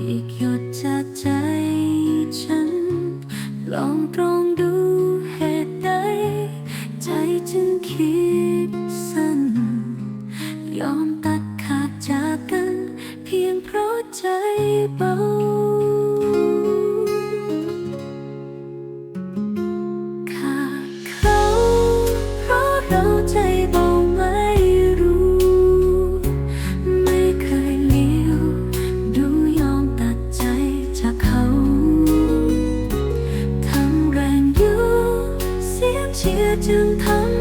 อีกหยดจากใจฉัน ลองตรงดูเหตุใด ใจจึงคิดสั้น ยอมตัดขาดจากกัน เพียงเพราะใจเบา 江涛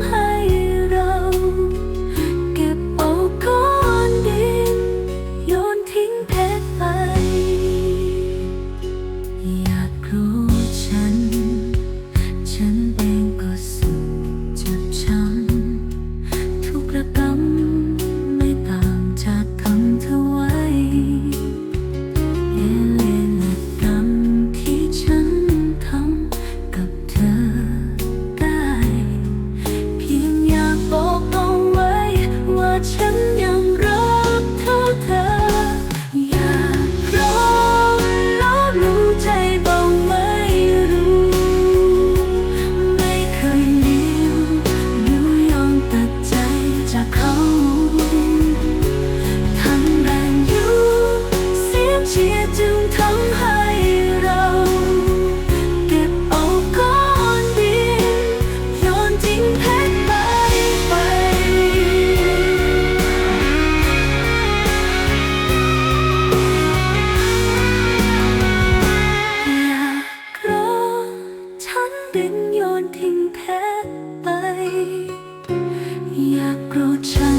如蝉